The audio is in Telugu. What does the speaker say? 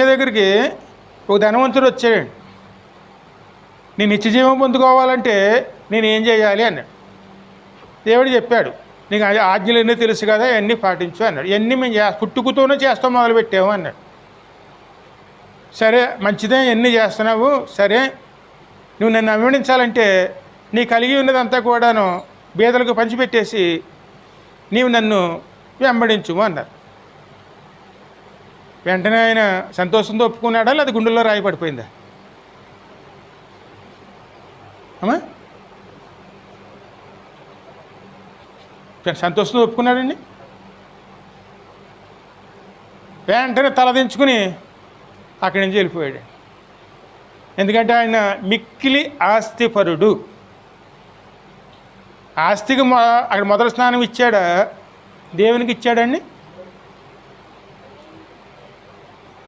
ముఖ్య దగ్గరికి ఒక ధనవంతుడు వచ్చాడు. నేను నిత్యజీవం పొందుకోవాలంటే నేను ఏం చేయాలి? అన్నాడు. దేవుడు చెప్పాడు నీకు ఆజ్ఞలు ఎన్ని తెలుసు కదా అవన్నీ పాటించు అన్నాడు. ఇవన్నీ మేము చే పుట్టుకుతోనే చేస్తాం మొదలుపెట్టాము అన్నాడు. సరే మంచిదే ఎన్ని చేస్తున్నావు? సరే నువ్వు నన్ను అభిమానించాలంటే నీ కలిగి ఉన్నదంతా కూడాను బీదలకు పంచిపెట్టేసి నీవు నన్ను వెంబడించుము అన్నారు. వెంటనే ఆయన సంతోషంతో ఒప్పుకున్నాడా లేదా గుండెల్లో రాయి పడిపోయిందా? అమ్మా? సంతోషంతో ఒప్పుకున్నాడండి? వెంటనే తలదించుకుని అక్కడి నుంచి వెళ్ళిపోయాడు. ఎందుకంటే ఆయన మిక్కిలి ఆస్తిపరుడు. ఆస్తికి మొ అక్కడ మొదటి స్నానం ఇచ్చాడా? దేవునికి ఇచ్చాడండి